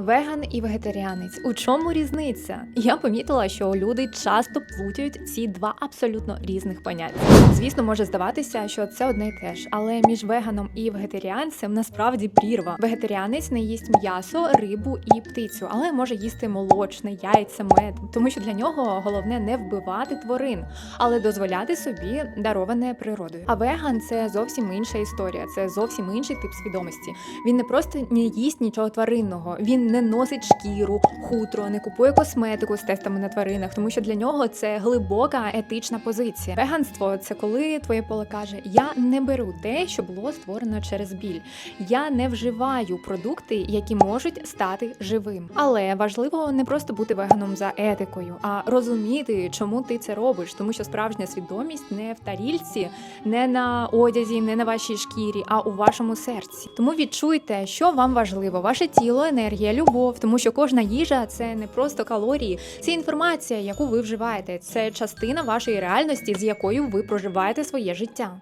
Веган і вегетаріанець. У чому різниця? Я помітила, що люди часто плутають ці два абсолютно різних поняття. Звісно, може здаватися, що це одне й те ж, але між веганом і вегетаріанцем насправді прірва. Вегетаріанець не їсть м'ясо, рибу і птицю, але може їсти молочне, яйця, мед, тому що для нього головне не вбивати тварин, але дозволяти собі дароване природою. А веган це зовсім інша історія, це зовсім інший тип свідомості. Він не просто не їсть нічого тваринного, він не носить шкіру, хутро, не купує косметику з тестами на тваринах, тому що для нього це глибока етична позиція. Веганство це коли твоє поле каже: Я не беру те, що було створено через біль. Я не вживаю продукти, які можуть стати живим. Але важливо не просто бути веганом за етикою, а розуміти, чому ти це робиш, тому що справжня свідомість не в тарільці, не на одязі, не на вашій шкірі, а у вашому серці. Тому відчуйте, що вам важливо: ваше тіло, енергія, любов, тому що кожна їжа це не просто калорії, це інформація, яку ви вживаєте. Це частина вашої реальності, з якою ви проживаєте своє життя.